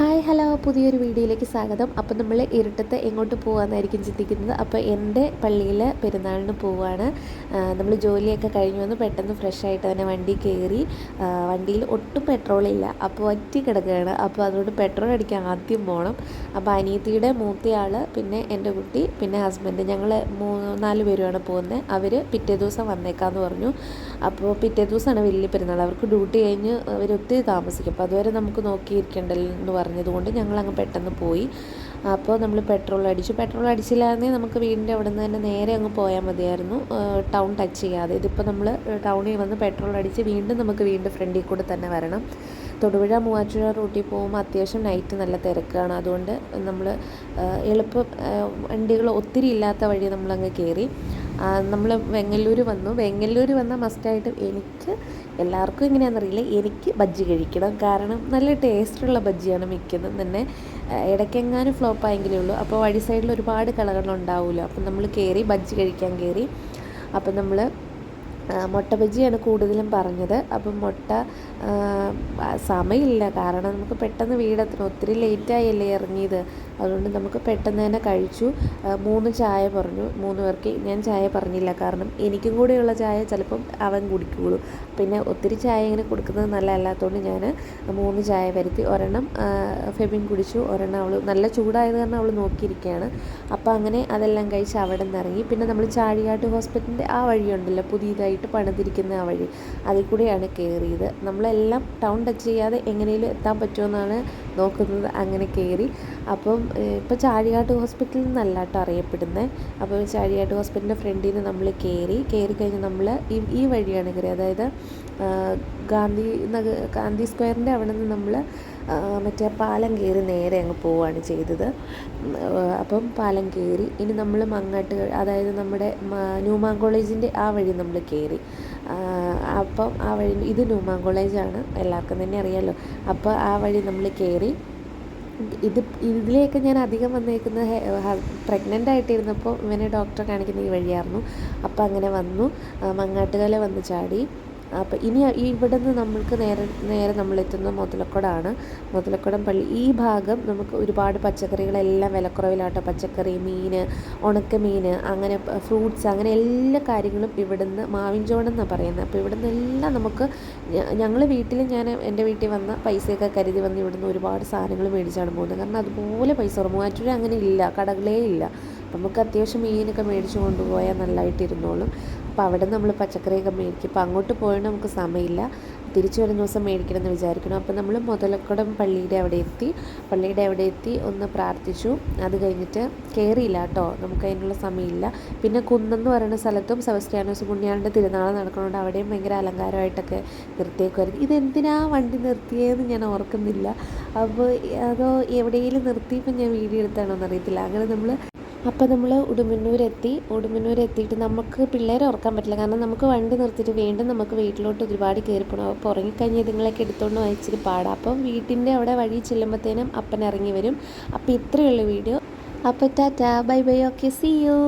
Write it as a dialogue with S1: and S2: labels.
S1: Hi hello. പുതിയൊരു വീഡിയോയിലേക്ക് സ്വാഗതം. അപ്പോൾ നമ്മൾ ഇരുട്ടത്ത് എങ്ങോട്ട് പോകാമെന്നായിരിക്കും ചിന്തിക്കുന്നത്. അപ്പോൾ എന്റെ പള്ളിയിൽ പെരുന്നാളിന് പോവുകയാണ് നമ്മൾ ജോലിയൊക്കെ കഴിഞ്ഞു വന്ന് പെട്ടെന്ന് ഫ്രഷ് ആയിട്ട് തന്നെ വണ്ടി കയറി. വണ്ടിയിൽ ഒട്ടും പെട്രോളില്ല അപ്പോൾ ഒറ്റി കിടക്കുകയാണ്. അപ്പോൾ അതുകൊണ്ട് പെട്രോൾ അടിക്കാൻ ആദ്യം പോകണം അപ്പോൾ അനിയത്തിയുടെ മൂത്തയാൾ പിന്നെ എന്റെ കുട്ടി പിന്നെ ഹസ്ബൻഡ് ഞങ്ങൾ മൂന്ന് നാല് പേരുമാണ് പോകുന്നത്. അവർ പിറ്റേ ദിവസം വന്നേക്കാമെന്ന് പറഞ്ഞു. അപ്പോൾ പിറ്റേ ദിവസമാണ് വലിയ പെരുന്നാൾ. അവർക്ക് ഡ്യൂട്ടി കഴിഞ്ഞ് അവർ ഒത്തിരി താമസിക്കും. അപ്പോൾ അതുവരെ നമുക്ക് നോക്കിയിരിക്കേണ്ടല്ലോ എന്ന് പറഞ്ഞതുകൊണ്ട് ഞങ്ങൾ അങ്ങ് പെട്ടെന്ന് പോയി. അപ്പോൾ നമ്മൾ പെട്രോൾ അടിച്ചു. പെട്രോൾ അടിച്ചില്ലായിരുന്നെങ്കിൽ നമുക്ക് വീടിന്റെ അവിടെ നിന്ന് തന്നെ നേരെ അങ്ങ് പോയാൽ മതിയായിരുന്നു. ടൗൺ ടച്ച് ചെയ്യാതെ. ഇതിപ്പോൾ നമ്മൾ ടൗണിൽ വന്ന് പെട്രോൾ അടിച്ച് വീണ്ടും നമുക്ക് വീണ്ടും ഫ്രണ്ടിൽ കൂടെ തന്നെ വരണം. തൊടുപുഴ മൂവാറ്റുപുഴ റൂട്ടിൽ പോകുമ്പോൾ അത്യാവശ്യം നൈറ്റ് നല്ല തിരക്കാണ്. അതുകൊണ്ട് നമ്മൾ എളുപ്പം വണ്ടികൾ ഒത്തിരി ഇല്ലാത്ത വഴി നമ്മളങ്ങ് കയറി. നമ്മൾ വെങ്ങല്ലൂർ വന്നു. വെങ്ങല്ലൂർ വന്ന മസ്റ്റായിട്ട് എനിക്ക് എല്ലാവർക്കും എങ്ങനെയാണെന്നറിയില്ല. എനിക്ക് ബജ്ജി കഴിക്കണം. കാരണം നല്ല ടേസ്റ്റുള്ള ബജ്ജിയാണ് മിക്കതും തന്നെ. ഇടയ്ക്കെങ്ങാനും ഫ്ലോപ്പായെങ്കിലേ ഉള്ളൂ. അപ്പോൾ വഴി സൈഡിൽ ഒരുപാട് കളകളുണ്ടാവുമല്ലോ അപ്പം നമ്മൾ കയറി ബജ്ജി കഴിക്കാൻ കയറി. അപ്പം നമ്മൾ മുട്ട ബജിയാണ് കൂടുതലും പറഞ്ഞത്. അപ്പം മുട്ട സമയമില്ല കാരണം നമുക്ക് പെട്ടെന്ന് വീടെത്തണം. ഒത്തിരി ലേറ്റായല്ലേ ഇറങ്ങിയത്. അതുകൊണ്ട് നമുക്ക് പെട്ടെന്ന് തന്നെ കഴിച്ചു. മൂന്ന് ചായ പറഞ്ഞു. മൂന്ന് പേർക്ക് ഞാൻ ചായ പറഞ്ഞില്ല. കാരണം എനിക്കും കൂടെയുള്ള ചായ ചിലപ്പം അവൻ കുടിക്കുകയുള്ളൂ പിന്നെ ഒത്തിരി ചായ ഇങ്ങനെ കൊടുക്കുന്നത് നല്ലതല്ലാത്തതുകൊണ്ട് ഞാൻ മൂന്ന് ചായ വരുത്തി ഒരെണ്ണം ഫെബിൻ കുടിച്ചു. ഒരെണ്ണം അവൾ നല്ല ചൂടായത് കാരണം അവൾ നോക്കിയിരിക്കുകയാണ്. അപ്പോൾ അങ്ങനെ അതെല്ലാം കഴിച്ച് അവിടെ നിന്ന് ഇറങ്ങി. പിന്നെ നമ്മൾ ചാഴിയാട്ട് ഹോസ്പിറ്റലിന്റെ ആ വഴിയുണ്ടല്ലോ പുതിയതായിട്ട് പണിതിരിക്കുന്ന ആ വഴി. അതിൽ കൂടെയാണ് കയറിയത് നമ്മളെല്ലാം ടൗൺ ടച്ച് ചെയ്യാതെ എങ്ങനെയും എത്താൻ പറ്റുമെന്നാണ് നോക്കുന്നത്. അങ്ങനെ കയറി അപ്പം ഇപ്പോൾ ചാഴികാട്ട് ഹോസ്പിറ്റലിൽ നിന്നല്ല കേട്ടോ അറിയപ്പെടുന്നത് അപ്പോൾ ചാഴികാട്ട് ഹോസ്പിറ്റലിന്റെ ഫ്രണ്ടിൽ നിന്ന് നമ്മൾ കയറി കയറി കഴിഞ്ഞ് നമ്മൾ ഈ ഈ വഴിയാണ് കയറി അതായത് ഗാന്ധി നഗർ ഗാന്ധി സ്ക്വയറിന്റെ അവിടെ നിന്ന് നമ്മൾ മറ്റേ പാലം കയറി നേരെ അങ്ങ് പോവുകയാണ് ചെയ്തത്. അപ്പം പാലം കയറി. ഇനി നമ്മൾ മങ്ങാട്ട് അതായത് നമ്മുടെ ന്യൂമാൻ കോളേജിന്റെ ആ വഴി നമ്മൾ കയറി. അപ്പം ആ വഴി ഇത് ന്യൂമാൻ കോളേജാണ്. എല്ലാവർക്കും തന്നെ അറിയാമല്ലോ അപ്പോൾ ആ വഴി നമ്മൾ കയറി. ഇത് ഇതിലേക്ക് ഞാൻ അധികം വന്നേക്കുന്നത് പ്രഗ്നന്റ് ആയിട്ടിരുന്നപ്പോൾ ഇവനെ ഡോക്ടറെ കാണിക്കുന്ന ഈ വഴിയായിരുന്നു. അപ്പോൾ അങ്ങനെ വന്നു. മങ്ങാട്ടുകല വന്ന് ചാടി. അപ്പോൾ ഇനി ഇവിടെ നിന്ന് നമ്മൾക്ക് നേരെ നേരെ നമ്മളെത്തുന്ന മുതലക്കുടമാണ് മുതലക്കുടം പള്ളി. ഈ ഭാഗം നമുക്ക് ഒരുപാട് പച്ചക്കറികളെല്ലാം വിലക്കുറവിലാട്ടോ. പച്ചക്കറി മീൻ ഉണക്കമീൻ അങ്ങനെ ഫ്രൂട്ട്സ് അങ്ങനെ എല്ലാ കാര്യങ്ങളും ഇവിടുന്ന് എന്നാണ് പറയുന്നത്. അപ്പോൾ ഇവിടുന്ന് എല്ലാം നമുക്ക് ഞങ്ങൾ വീട്ടിൽ ഞാൻ എന്റെ വീട്ടിൽ വന്ന പൈസയൊക്കെ കരുതി വന്ന് ഇവിടുന്ന് ഒരുപാട് സാധനങ്ങൾ മേടിച്ചാണ് പോകുന്നത്. കാരണം അതുപോലെ പൈസ മൂവാറ്റുപുഴ അങ്ങനെ ഇല്ല. കടകളേ ഇല്ല. നമുക്ക് അത്യാവശ്യം മീനൊക്കെ മേടിച്ച് കൊണ്ടുപോയാൽ നല്ലതായിട്ട് ഇരുന്നോളും. അപ്പോൾ അവിടെ നമ്മൾ പച്ചക്കറിയൊക്കെ മേടിക്കും. അപ്പോൾ അങ്ങോട്ട് പോയാൽ നമുക്ക് സമയമില്ല. തിരിച്ചു വരുന്ന ദിവസം മേടിക്കണമെന്ന് വിചാരിക്കണം അപ്പോൾ നമ്മൾ മുതലക്കുടം പള്ളിയുടെ അവിടെ എത്തി. പള്ളിയുടെ അവിടെ എത്തി ഒന്ന് പ്രാർത്ഥിച്ചു. അത് കഴിഞ്ഞിട്ട് കയറിയില്ല കേട്ടോ. നമുക്ക് അതിനുള്ള സമയമില്ല. പിന്നെ കുന്നെന്ന് പറയുന്ന സ്ഥലത്തും സെബസ്റ്റിയാനോസ് പുണ്യാളിന്റെ തിരുനാൾ നടക്കണോണ്ട് അവിടെയും ഭയങ്കര അലങ്കാരമായിട്ടൊക്കെ നിർത്തിയേക്കുമായിരുന്നു ഇതെന്തിനാ വണ്ടി നിർത്തിയതെന്ന് ഞാൻ ഓർക്കുന്നില്ല. അപ്പോൾ അതോ എവിടെയെങ്കിലും നിർത്തിയപ്പോൾ ഞാൻ വീഡിയോ എടുത്താണോ എന്നറിയത്തില്ല അങ്ങനെ നമ്മൾ അപ്പോൾ നമ്മൾ ഉടുമ്പന്നൂരെത്തി ഉടുമ്പന്നൂരെത്തിയിട്ട് നമുക്ക് പിള്ളേരെ ഉറക്കാൻ പറ്റില്ല. കാരണം നമുക്ക് വണ്ടി നിർത്തിയിട്ട് വീണ്ടും നമുക്ക് വീട്ടിലോട്ട് ഒരുപാട് കയറി പോകണം അപ്പോൾ ഉറങ്ങിക്കഴിഞ്ഞ് ഇതുങ്ങളൊക്കെ എടുത്തുകൊണ്ട് വായിച്ചിട്ട് പാടാം. അപ്പം വീട്ടിന്റെ അവിടെ വഴി ചെല്ലുമ്പോഴത്തേനും അപ്പൻ ഇറങ്ങി വരും. അപ്പോൾ ഇത്രയുള്ള വീഡിയോ. അപ്പോൾ tata. Bye bye. Okay. See you